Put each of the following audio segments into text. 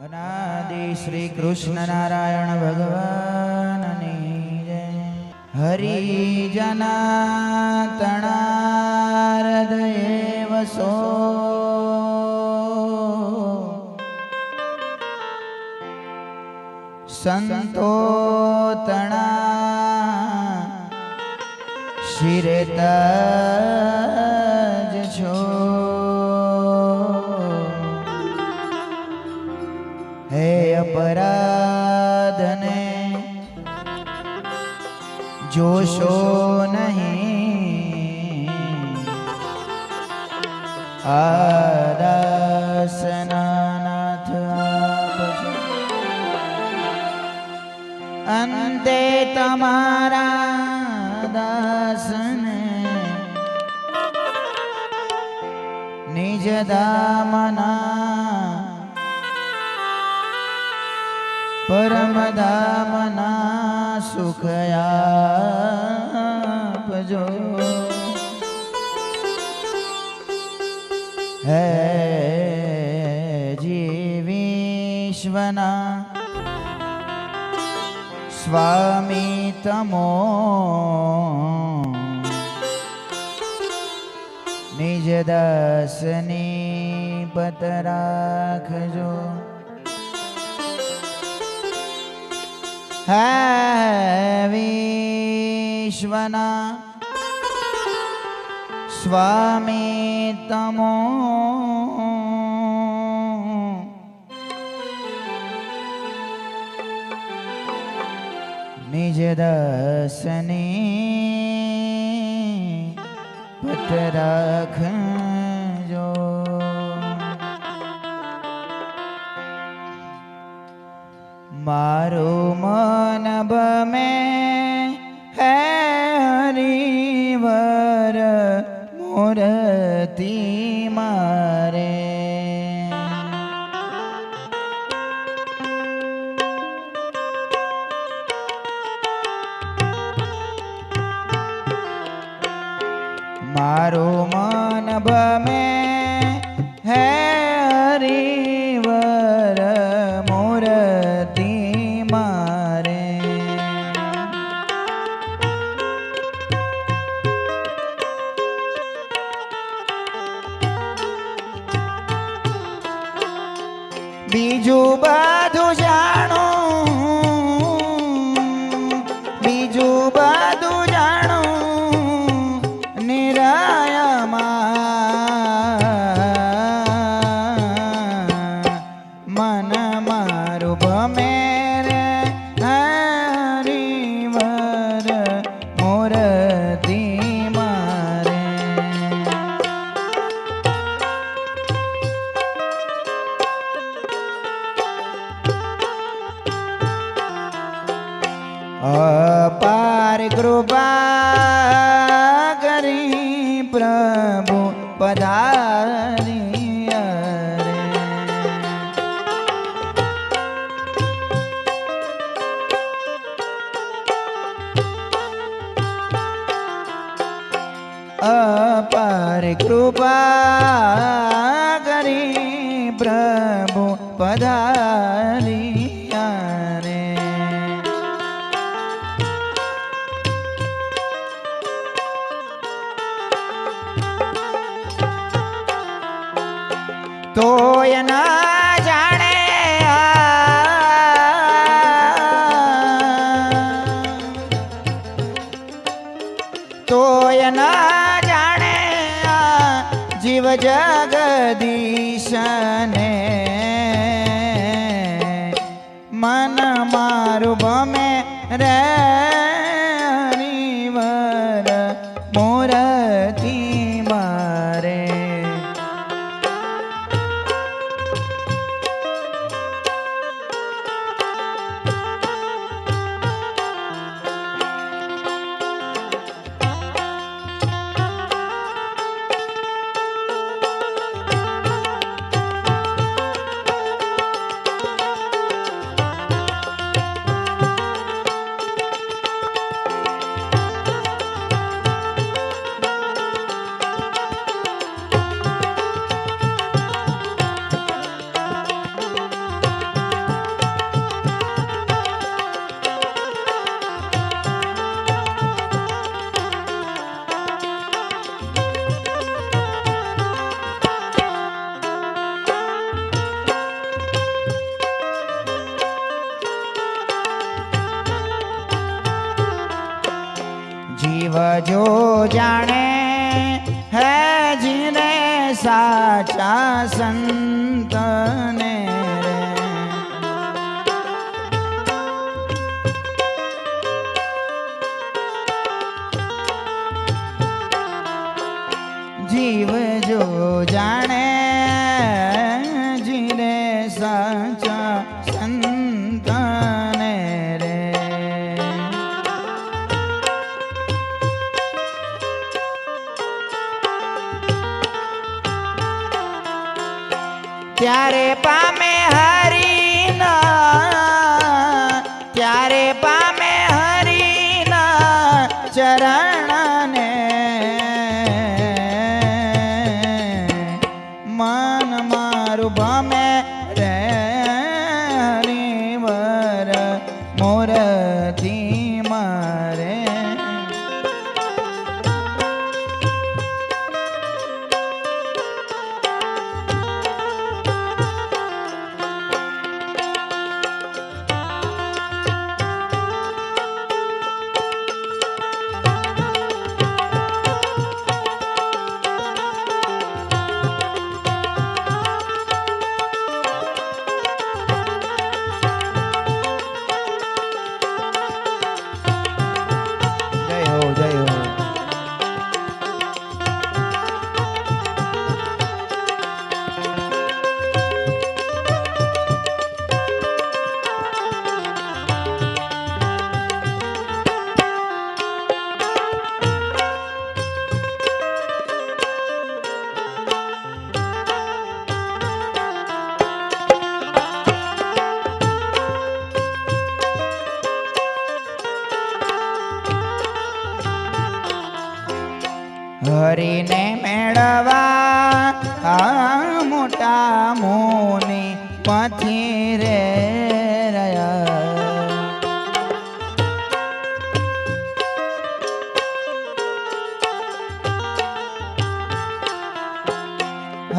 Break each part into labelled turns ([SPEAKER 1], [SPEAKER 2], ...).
[SPEAKER 1] અનાદિ શ્રી કૃષ્ણ નારાયણ ભગવાનની જય હરિ જનાતણારદયે વસો સંતો તણા શિરે હે અપરાધને જોશો નહીં. આદાસનાથ અંતે તમારા દાસને નિજ દામના પરમ ધામના સુખ હે જીવીશ્વના સ્વામી તમો નિજ દાસની પત રાખજો. હે વિશ્વના સ્વામી તમો. નિજ દસની પત રાખજો મારું મન બમે હે હરિવર મોરતી મારે. મારું મન બમે અપાર કૃપા કરી પ્રભુ પધારી અપાર કૃપા કરી પ્રભુ પધારી જગદીશને. મન મારું ભમે રે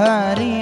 [SPEAKER 1] हरि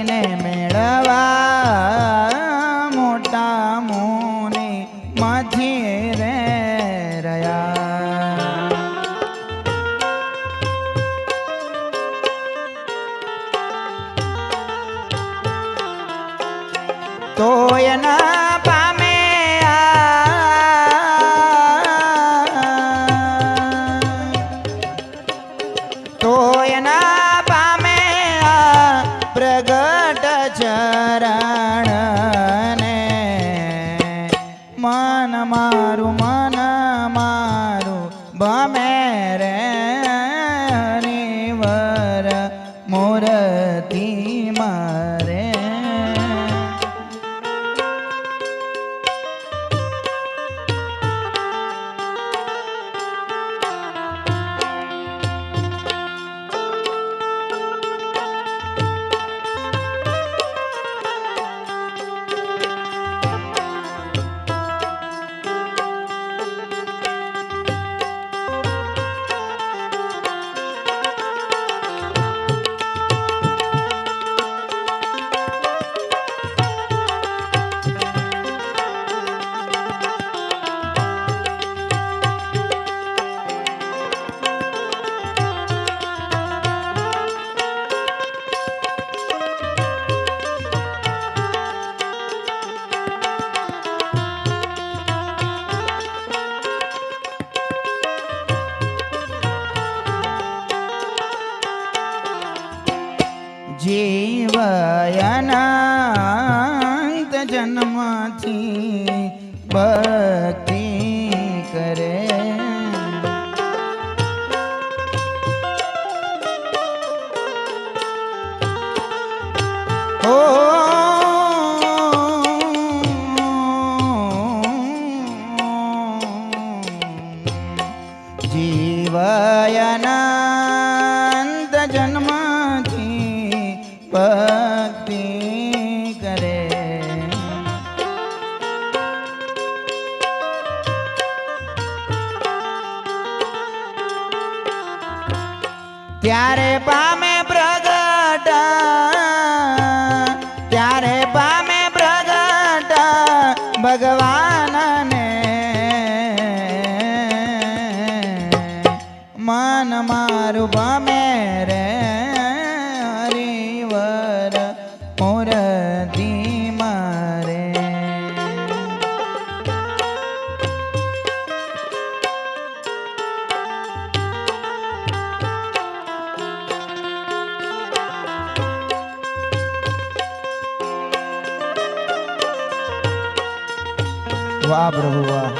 [SPEAKER 1] ક્યારે પામે પ્રગટ ત્યારે પામે પ્રગટ ભગવાનને. મન મારું પામે abra, pra voar.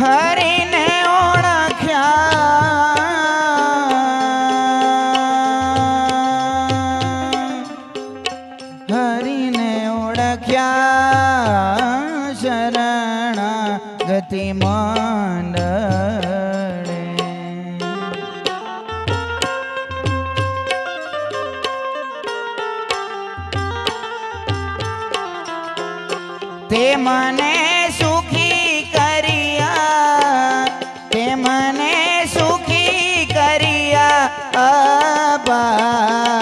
[SPEAKER 1] હરીને ઓળખ્યા. હરીને ઓળખ્યા શરણા ગતિ મંડ તે મને સુખી અપાર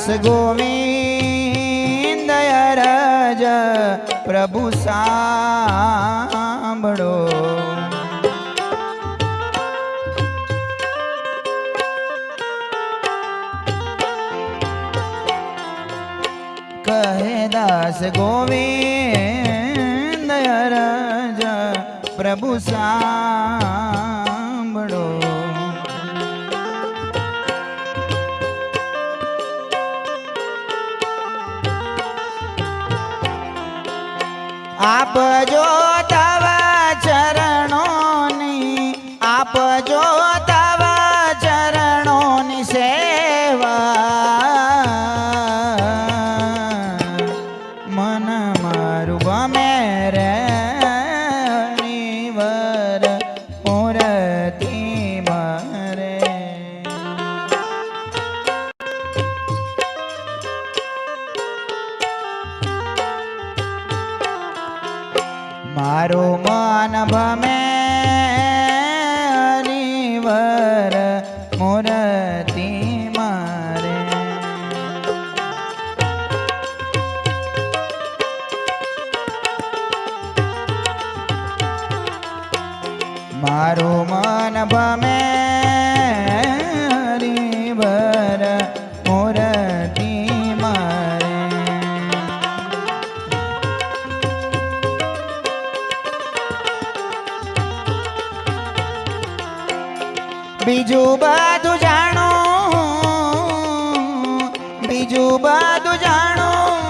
[SPEAKER 1] દાસ ગોવિંદ અરજ પ્રભુ સાંભળો. કહે દાસ ગોવિંદ અરજ પ્રભુ સાંભળો. આપજો તવા ચરણોની આપજો તવા ચરણોની સેવા ભમે હરિવર મોરતી મારે. બીજું બધું જાણું બીજું બધું જાણું.